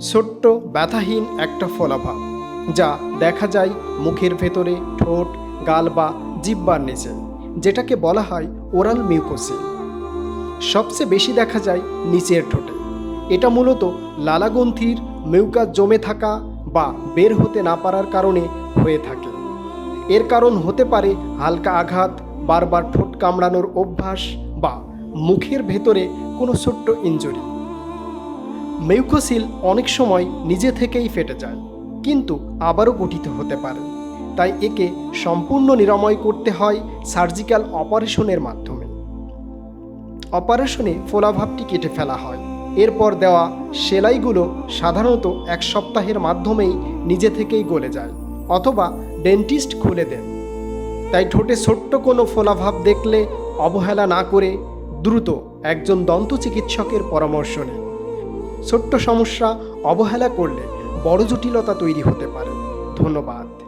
ছোট্ট ব্যথাহীন একটা ফলাভাব যা দেখা যায় মুখের ভেতরে ঠোঁট, গাল বা জিব্বার নিচে, যেটাকে বলা হয় ওরাল মিউকোসিল সবচেয়ে বেশি দেখা যায় নিচের ঠোঁটে। এটা মূলত লালাগ্রন্থির মিউকাস জমে থাকা বা বের হতে না পারার কারণে হয়ে থাকে। এর কারণ হতে পারে হালকা আঘাত, বারবার ঠোঁট কামড়ানোর অভ্যাস বা মুখের ভেতরে কোনো ছোট্ট ইনজুরি। মিউকোসিল অনেক সময় নিজে থেকেই ফেটে যায়, কিন্তু আবারও গঠিত হতে পারে। তাই একে সম্পূর্ণ নিরাময় করতে হয় সার্জিক্যাল অপারেশনের মাধ্যমে। অপারেশনে ফোলাভাবটি কেটে ফেলা হয়। এরপর দেওয়া সেলাইগুলো সাধারণত এক সপ্তাহের মাধ্যমেই নিজে থেকেই গলে যায়, অথবা ডেন্টিস্ট খুলে দেন। তাই ঠোঁটে ছোট্ট কোনো ফোলাভাব দেখলে অবহেলা না করে দ্রুত একজন দন্ত চিকিৎসকের পরামর্শ নিন। ছোট্ট সমস্যা অবহেলা করলে বড় জটিলতা তৈরি হতে পারে। ধন্যবাদ।